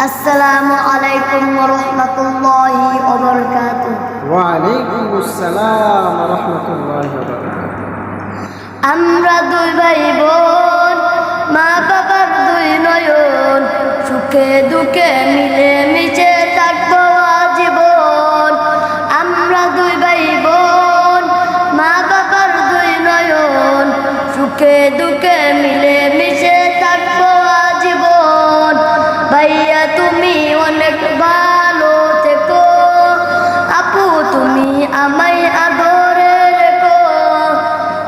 আসসালামু আলাইকুম রহমতুল্লাহি ওবরকাতুহ ওয়ালাইকুম আসসালাম রহমতুল্লাহ আমরা দুই ভাই বোন মা বাবার দুই নয়ন সুখে দুঃখে মিলে মিশে থাকব জীবন আমরা দুই ভাই বোন মা বাবার দুই নয়ন সুখে দুঃখে মিলে আমায় আদরে রেখো।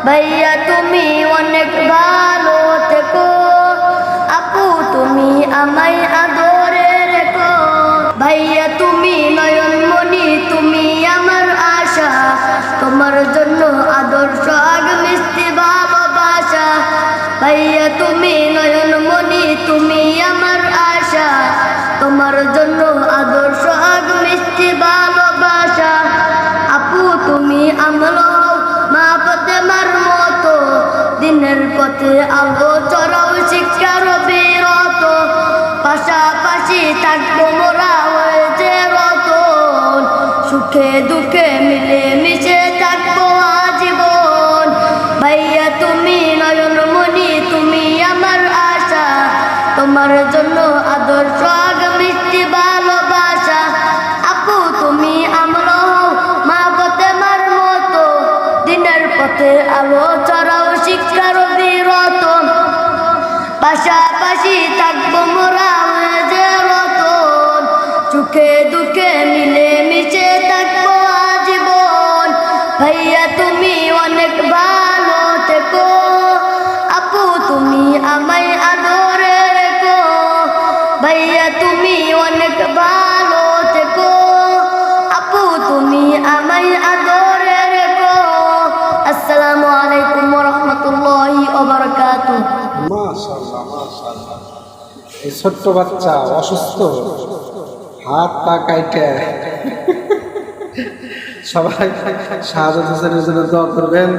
ভাইয়া, তুমি অনেক ভালো থেকো। আপু, তুমি আমায় আদরে রেখো। ভাইয়া, তুমি নয়নমণি, তুমি আমার আশা। তোমার জন্য আদর্শ আগ মিষ্টি, ভালোবাসা। ভাইয়া, তুমি নয়নমণি, তুমি আমার আশা। তোমার জন্য আদর্শ আগ মিষ্টি দিনের পথে আলো চড়াও শিক্ষার বিরত পাশাপাশি থাকব মোরা হয়েছে রতন। সুখে দুঃখে মিলে মিশে থাকব আজীবন। ভাইয়া, তুমি নয়নমণি, তুমি আমার আশা। তোমার জন্য আদর্শ মিষ্টি ভালোবাসা। আপু, তুমি আমরা মা পথে মার মতো। দিনের পথে আলো চড়াও পাশাপাশি থাকব মোরা যে রতন চোখে দুঃখে মিলে মিশে থাকব আজীবন। ভাইয়া তুমি অনেক এই ছোট্ট বাচ্চা অসুস্থ, হাত পা কাইটে। সবাই শাহাদত হোসেনের জন্য দোয়া করবেন।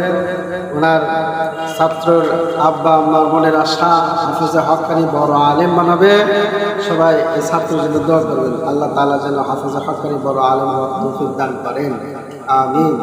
ওনার ছাত্রর আব্বা আম্মা মনের আশা, হাফিজে হকানি বড় আলেম বানাবে। সবাই এই ছাত্রের জন্য দোয়া করবেন। আল্লাহ তাআলা যেন হাফিজে হকানি বড় আলেম দান করেন। আমিন।